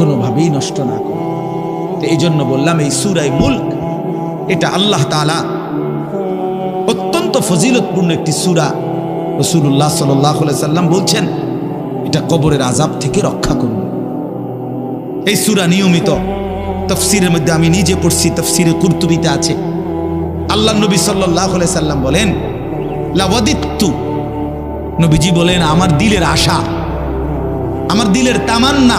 কোনোভাবেই নষ্ট না করা। এই জন্য বললাম, এই সুরাই মুল্ক, এটা আল্লাহ তালা অত্যন্ত ফজিলতপূর্ণ একটি সুরা। রসুল্লাহ সাল্লাহ সাল্লাম বলছেন, এটা কবরের আজাব থেকে রক্ষা করবে এই সুরা নিয়মিত তফসিরের মধ্যে আমি নিজে পড়ছি, তফসিরে কুর্তুবিতে আছে। আল্লাহ নবী সাল্লাহ সাল্লাম বলেন, লাওয়াদিত্তু। নবীজি বলেন, আমার দিলের আশা, আমার দিলের তামান্না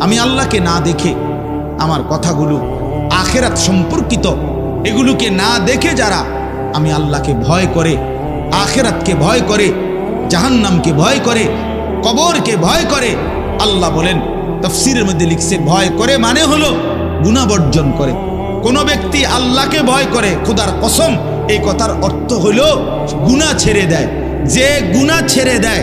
আমি আল্লাহকে না দেখে আমার কথাগুলো আখেরাত সম্পর্কিত, এগুলোকে না দেখে যারা আমি আল্লাহকে ভয় করে, আখেরাতকে ভয় করে, জাহান্নামকে ভয় করে, কবরকে ভয় করে, আল্লাহ বলেন, তফসিরের মধ্যে লিখছে, ভয় করে মানে হলো গুণাবর্জন করে। কোন ব্যক্তি আল্লাহকে ভয় করে, খুদার কসম, এই কথার অর্থ হলো গুণা ছেড়ে দেয়। যে গুণা ছেড়ে দেয়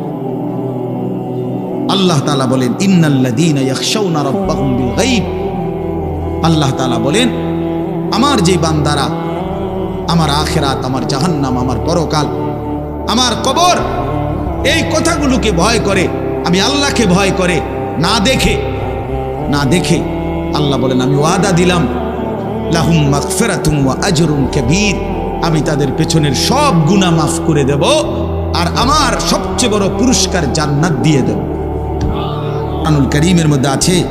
আল্লাহ তাআলা বলেন আল্লাহ তাআলা বলেন, আমার যে বান্দারা, আমার আখেরাত, আমার জাহান্নাম, আমার পরকাল, আমার কবর, এই কথাগুলোকে ভয় করে, আমি আল্লাহকে ভয় করে, না দেখে না দেখে আল্লাহ বলেন, আমি ওয়াদা দিলাম, লাহুম মাগফিরাতুম ওয়া আজরুন কাবীর, আমি তাদের পেছনের সব গুনাহ মাফ করে দেব, আর আমার সবচেয়ে বড় পুরস্কার জান্নাত দিয়ে দেব। কোরআনুল করিমের মধ্যে আছে।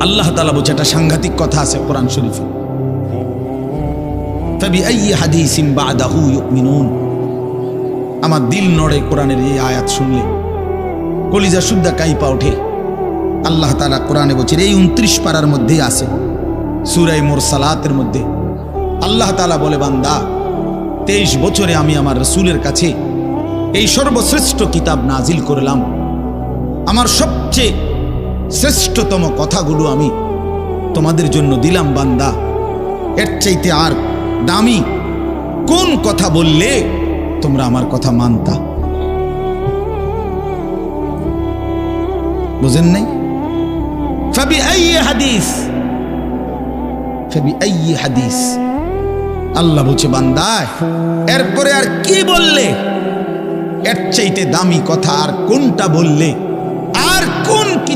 আল্লাহ তালা বলছে, একটা সাংঘাতিক কথা আছে কোরআন শরীফে। তবে বা মিনুন আমার দিল নড়ে কোরআনের এই আয়াত শুনলে। কলিজা সুদ্দা কাইপা ওঠে। আল্লাহ তালা কোরআনে বলছে, এই উনত্রিশ পাড়ার মধ্যেই আছে। সুরাই মোর সালাতের মধ্যে। আল্লাহ তালা বলে, বান্দা, তেইশ বছরে আমি আমার রসুলের কাছে এই সর্বশ্রেষ্ঠ কিতাব নাজিল করলাম। আমার সবচেয়ে শ্রেষ্ঠতম কথাগুলো আমি তোমাদের জন্য দিলাম, বান্দা। এর চাইতে আর দামি কোন কথা বললে তোমরা আমার কথা মানতা? বুঝেন নাই? ফাবি হাদিস ফাবি হাদিস। আল্লাহ বলছে বান্দায় এরপরে আর কি বললে? এর চাইতে দামি কথা আর কোনটা বললে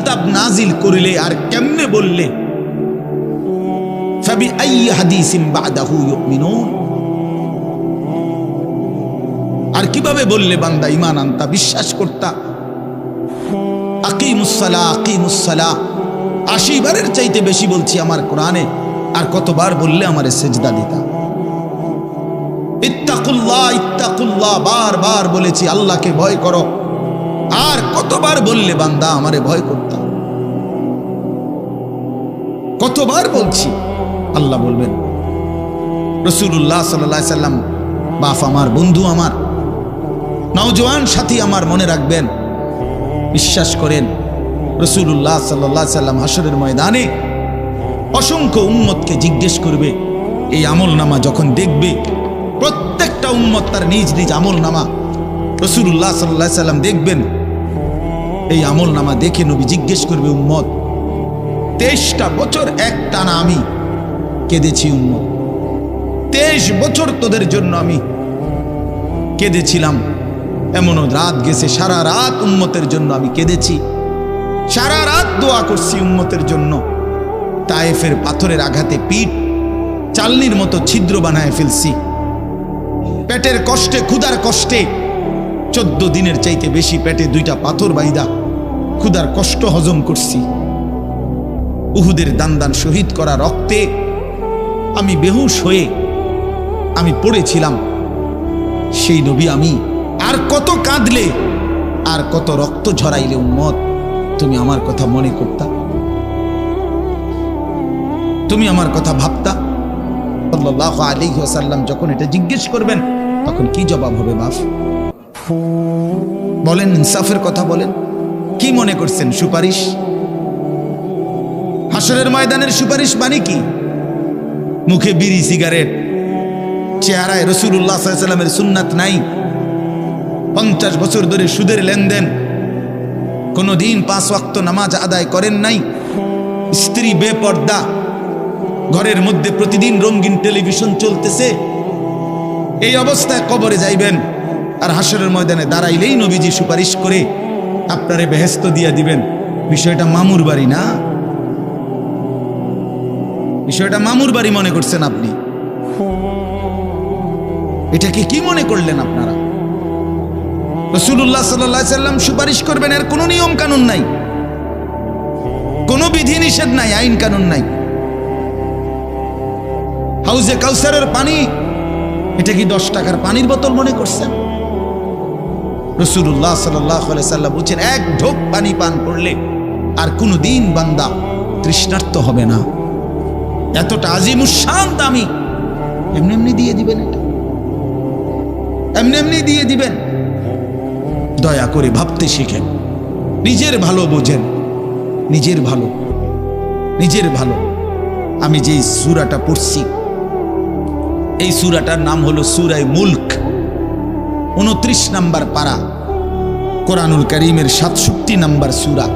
কিতাব নাজিল করিলে আর কেমনে বললে? আর কীভাবে বললে বান্দা ইমান আনতা? বিশ্বাস করতা। চাইতে বেশি বলছি আমার কোরআনে। আর কতবার বললে আমারে সেজদা দিতা? ইত্তাকুল্লাহ ইত্তাকুল্লাহ, বারবার বলেছি, আল্লাহকে ভয় করো। আর কতবার বললে বান্দা আমারে ভয় করতাম কতবার বলছি? আল্লাহ বলবেন রসুল্লাহ সাল্লাহ সাল্লাম, বাপ আমার, বন্ধু আমার, নওজোয়ান সাথী আমার মনে রাখবেন। বিশ্বাস করেন রসুল্লাহ সাল্লাহ সাল্লাম হাসরের ময়দানে অসংখ্য উম্মতকে জিজ্ঞেস করবে, এই আমল নামা যখন দেখবে, প্রত্যেকটা উম্মত তার নিজ নিজ আমল নামা রসুল্লাহ সাল্লাহ সাল্লাম দেখবেন, এই আমল নামা দেখে নবী জিজ্ঞেস করবে, উম্মত, তেইশটা বছর এক টানা আমি কেঁদেছি উম্মত? তেইশ বছর তোদের জন্য আমি কেঁদেছিলাম। এমনও রাত গেছে, সারা রাত উম্মতের জন্য আমি কেঁদেছি। সারা রাত দোয়া করছি উম্মতের জন্য। তায়েফের পাথরের আঘাতে পিঠ চালনির মতো ছিদ্র বানায় ফেলছি। পেটের কষ্টে, ক্ষুধার কষ্টে চোদ্দ দিনের চাইতে বেশি পেটে দুইটা পাথর বাইদা ক্ষুধার কষ্ট হজম করছি। উহুদের দান দান শহীদ করা রক্তে আমি বেহুশ হয়ে আমি পড়েছিলাম। সেই নবী আমি, আর কত কাঁদলে, আর কত রক্ত ঝরাইলে উম্মত, তুমি আমার কথা মনে করতা? তুমি আমার কথা ভাবতা? সাল্লাহ আলী ওসাল্লাম যখন এটা জিজ্ঞেস করবেন, তখন কি জবাব হবে বাপ? বলেন, ইনসাফের কথা বলেন। কি মনে করছেন, সুপারিশ? হাসরের ময়দানের সুপারিশ মানে কি? মুখে বিড়ি, সিগারেট, চেহারায় রসুল্লাহ সাল্লামের সুন্নাত নাই। পঞ্চাশ বছর ধরে সুদের লেনদেন। কোনো দিন পাঁচ ওয়াক্ত নামাজ আদায় করেন নাই। স্ত্রী বেপর্দা। ঘরের মধ্যে প্রতিদিন রঙিন টেলিভিশন চলতেছে। এই অবস্থায় কবরে যাইবেন। আর হাসরের ময়দানে দাঁড়াইলেই নবীজি সুপারিশ করে আপনারে বেহেস্ত দিয়া দিবেন। বিষয়টা মামুর বাড়ি না? বিষয়টা মামুর বাড়ি মনে করছেন আপনি? এটাকে কি মনে করলেন আপনারা? রসুল্লাহ সাল্লাম সুপারিশ করবেন, এর কোনো নিয়ম কানুন নাই। কোনো বিধি নিষেধ নাই, আইন কানুন নাই। হাউজে কাউসারের পানি, এটা কি দশ টাকার পানির বোতল মনে করছেন? রসুল্লাহ সাল্লাম বলছেন, এক ঢোক পানি পান করলে আর কোনো দিন বান্দা তৃষ্ণার্ত হবে না। এতটা আজিমুসান দামি এমনি এমনি দিয়ে দিবেন এটা। এমনি এমনি দিয়ে দিবেন। দয়া করে ভাবতে শিখেন। নিজের ভালো বোঝেন। নিজের ভালো। নিজের ভালো। আমি যেই সুরাটা পড়ছি, এই সুরাটার নাম হলো সুরাই মুল্ক। উনত্রিশ নাম্বার পারা। কোরআনুল করিমের সাতষট্টি নাম্বার সুরা।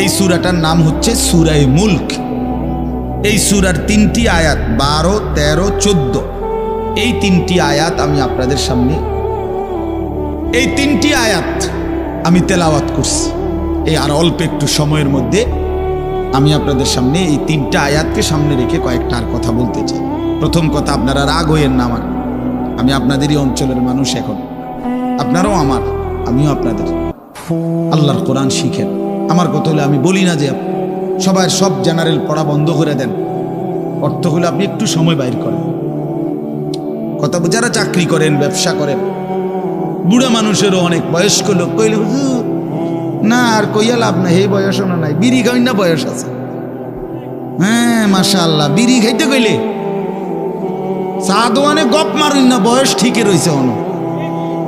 এই সুরাটার নাম হচ্ছে সুরাই মুল্ক। এই সুরার তিনটি আয়াত, বারো, তেরো, চোদ্দ। এই তিনটি আয়াত আমি আপনাদের সামনে এই তিনটি আয়াত আমি তেলাওয়াত করছি। এই আর অল্প একটু সময়ের মধ্যে আমি আপনাদের সামনে এই তিনটা আয়াতকে সামনে রেখে কয়েকটা আর কথা বলতে চাই। প্রথম কথা, আপনারা রাগ হইয়েন না আমার। আমি আপনাদেরই অঞ্চলের মানুষ এখন। আপনারাও আমার, আমিও আপনাদের। আল্লাহর কোরআন শিখেন। আমার কথা হলে আমি বলি না যে সবাই সব জেনারেল পড়া বন্ধ করে দেন। অর্থ হলে আপনি একটু সময় বাইর করেন। কথা যারা চাকরি করেন, ব্যবসা করেন, বুড়া মানুষেরও অনেক বয়স্ক লোক কইলে না আর কইয়া লাভ নাই, এই বয়সও না নাই, বিড়ি খাই না বয়স আছে। হ্যাঁ মাশা আল্লাহ বিড়ি খাইতে কইলে চা দোয়ানে গপ মারুন না, বয়স ঠিকই রয়েছে অন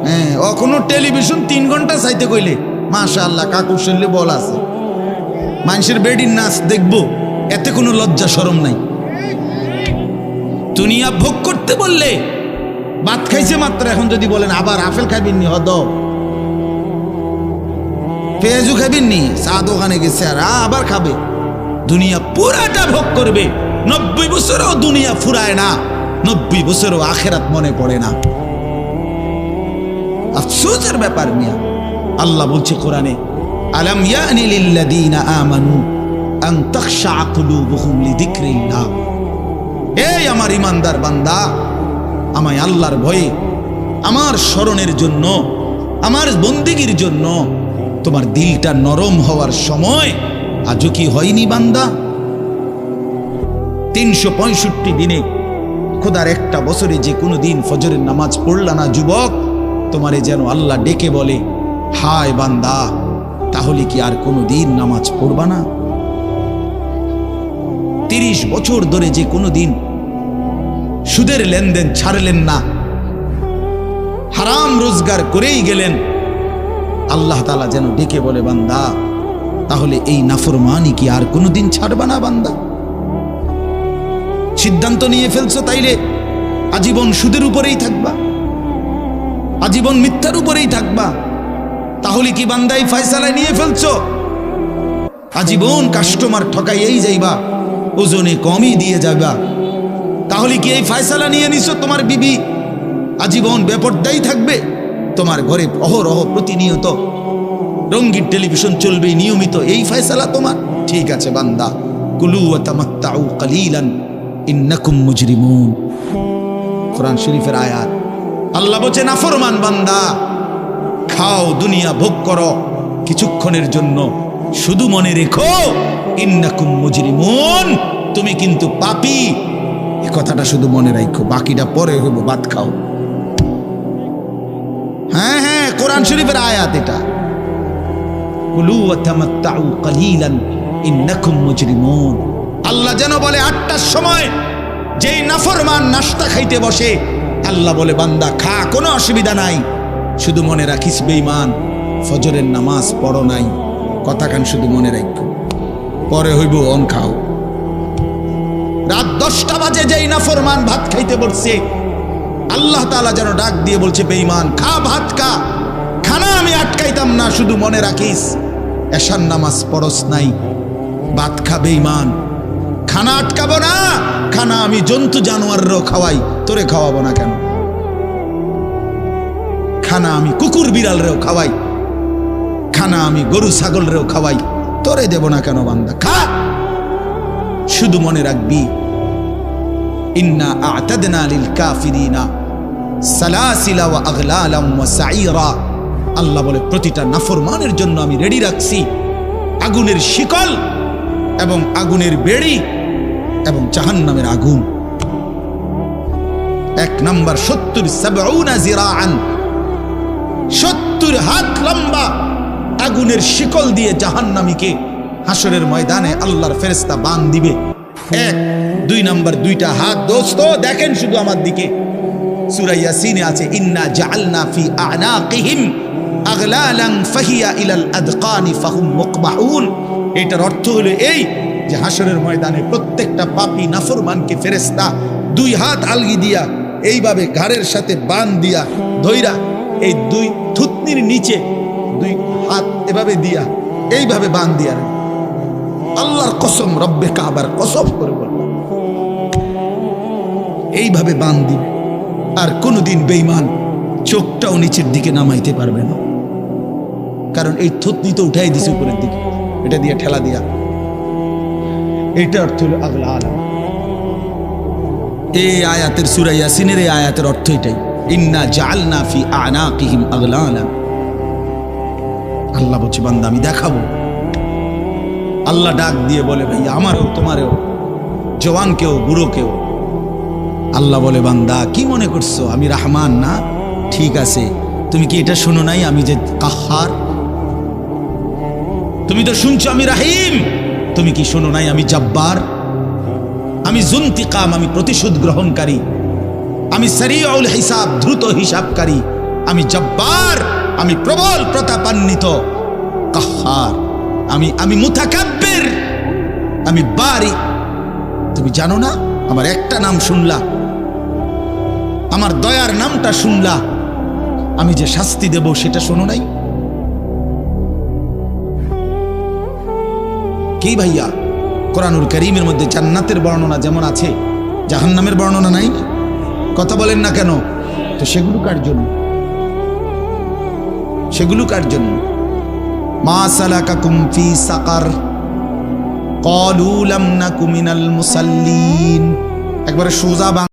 হ্যাঁ অখনো টেলিভিশন তিন ঘণ্টা চাইতে কইলে মাশা আল্লাহ কাকুর শরীরে বল আছে। মানুষের বেডির নাচ দেখব, এতে কোনো লজ্জা সরম নাই। দুনিয়া ভোগ করতে বললে, ভাত খাইছে মাত্র, এখন যদি বলেন, আবার আপেল খাইবেন নি, হদ। পেঁয়াজু খাইবেন নি চা দোকানে গেছে আর আবার খাবে। দুনিয়া পুরাটা ভোগ করবে, নব্বই বছরও দুনিয়া ফুরায় না। নব্বই বছরও আখেরাত মনে পড়ে না। আফসোসের ব্যাপার মিয়া, আল্লাহ বলছে কোরআনে, আলাম ইয়ানি লিল্লাযীনা আমানু আন তাখশা কুলুবুহুম লিযিকরিল্লাহ। এই আমার ইমানদার বান্দা, আমায় আল্লাহর ভয়ে, আমার স্মরণের জন্য, আমার বন্দিগির জন্য, তোমার দিলটা নরম হওয়ার সময় আজও কি হয়নি বান্দা? তিনশো পঁয়ষট্টি দিনে খোদার একটা বছরে যে কোনো দিন ফজরের নামাজ পড়লা না, যুবক? তোমারে যেন আল্লাহ ডেকে বলে, হায় বান্দা, তাহলে কি আর কোনো দিন নামাজ পড়বা না? তিরিশ বছর ধরে যে কোনো দিন সুদের লেনদেন ছাড়লেন না, হারাম রোজগার করেই গেলেন। আল্লাহ তালা যেন ডেকে বলে, বান্দা, তাহলে এই নাফরমানি কি আর কোনোদিন ছাড়বা না, বান্দা? সিদ্ধান্ত নিয়ে ফেলছো তাইলে আজীবন সুদের উপরেই থাকবা। আজীবন মিথ্যার উপরেই থাকবা। তাহলে কি বান্দাই ফয়সালায় নিয়ে ফেলছো? আজীবন কাস্টমার ঠকাইয়েই যাইবা, ওজনে কমই দিয়ে যাবা তাহলে কি এই ফয়সালা নিয়ে নিছো তোমার বিবি? আজীবন বেপরদাই থাকবে, তোমার ঘরে অহরহ প্রতিনিয়ত রঙ্গিন টেলিভিশন চলবে নিয়মিত। এই ফয়সালা তোমার। ঠিক আছে বান্দা, কুলু তামাত্তাউ কালিলান। ইন্নাকুম মুজরিমুন। কোরআন শরীফের আয়াত। আল্লাহ বলছে, নাফরমান বান্দা, খাও, দুনিয়া ভোগ করো। কিছুক্ষণের জন্য শুধু মনে রেখো, ইন্নাকুম মুজরিমুন। তুমি কিন্তু পাপী। এ কথাটা শুধু মনে রাখো বাকিটা পরে হইব, ভাত খাও। হ্যাঁ হ্যাঁ কোরআন শরীফের আয়াত এটা। কুলু ওয়া তামাত্তাউ কালিলান, ইন্নাকুম মুজরিমুন। আল্লাহ যেন বলে আটটার সময় যেই নাফরমান নাস্তা খাইতে বসে, আল্লাহ বলে, বান্দা, খা, কোনো অসুবিধা নাই। শুধু মনে রাখিস, বেঈমান, ফজরের নামাজ পড়ো নাই। কথাখান শুধু মনে রাখ পরে হইব অন খাও। রাত দশটা বাজে যেই নাফরমান ভাত খাইতে বসছে, আল্লাহ তাআলা যেন ডাক দিয়ে বলছে বেইমান খা, ভাত খা। খানা আমি আটকাইতাম না, শুধু মনে রাখিস। এশার নামাজ পড়স নাই। ভাত খা, বেঈমান। খানা আটকাবো না। খানা আমি জন্তু জানোয়াররাও খাওয়াই। তোরে খাওয়াবো না কেন? খানা আমি কুকুর বিড়ালরেও খাওয়াই। খানা আমি গরু ছাগলরেও খাওয়াই। তোরে দেব না কেন বান্দা? খা! শুধু মনে রাখবি, ইন্না আতাদনা লিল কাফিরিনা সালাসিলা ওয়া আগলালাম ওয়া সাইরা আল্লাহ বলে, প্রতিটা নাফরমানের জন্য আমি রেডি রাখছি। আগুনের শিকল এবং আগুনের বেড়ি এবং জাহান্নামের আগুন। এক নাম্বার, সত্তর সত্তর হাত লম্বা আগুনের শিকল দিয়ে জাহান্নামীকে হাসরের ময়দানে আল্লাহর ফেরেস্তা বান দিবে। এক, দুই নাম্বার, দুইটা হাত। দোস্ত, দেখেন শুধু আমার দিকে। সুরাইয়া সিনে আছে, ইন্না ফি ফাহিয়া ইলাল আদকানি এটার অর্থ হলো এই যে হাসরের ময়দানে প্রত্যেকটা পাপী, নাফরমানকে ফেরেস্তা দুই হাত আলগি দিয়া এইভাবে ঘাড়ের সাথে বান দিয়া ধইরা এই দুই থুতনির নিচে দুই হাত এভাবে দিয়া এইভাবে বান দিয়া আল্লাহর কসম, রব্বে কাবার কসম করে বললাম এইভাবে বান দিবে আর কোনোদিন বেইমান চোখটাও নিচের দিকে নামাইতে পারবে না। কারণ এই থুতনি তো উঠাই দিছে উপরের দিকে। এটা দিয়ে ঠেলা দিয়া এটা অর্থ হলো আগলা এই আয়াতের সুরা ইয়াসিনের এই আয়াতের অর্থ এটাই। ইন্না জাল জাআলনা ফি আনাকিহিম আগলালা। আল্লাহ বলছে, বান্দা, আমি দেখাবো। আল্লাহ ডাক দিয়ে বলে, ভাই, আমারও, তোমারও, জওয়ানকেও, বুড়োকেও। আল্লাহ বলে, বান্দা, কি মনে করছ? আমি রাহমান না? ঠিক আছে। তুমি কি এটা শোনো নাই? আমি যে কাহার? তুমি তো শুনছো, আমি রাহিম। তুমি কি শোনো নাই? আমি জব্বার। আমি জুন্তিকাম, আমি প্রতিশোধ গ্রহণকারী। আমি সারিউল হিসাব, দ্রুত হিসাবকারী। আমি জব্বার, আমি প্রবল প্রতাপান্বিত। কাহার। আমি আমি মুতাকাব্বির। আমি বারি। তুমি জানো না? আমার একটা নাম শুনলা। আমার দয়ার নামটা শুনলা। আমি যে শাস্তি দেব সেটা শোনো নাই? কি ভাইয়া? কোরআনুল করিমের মধ্যে জান্নাতের বর্ণনা যেমন আছে, জাহান্নামের বর্ণনা নাই? কথা বলেন না কেন? তো সেগুলো কার জন্য? সেগুলো কার জন্য? একবারে সোজা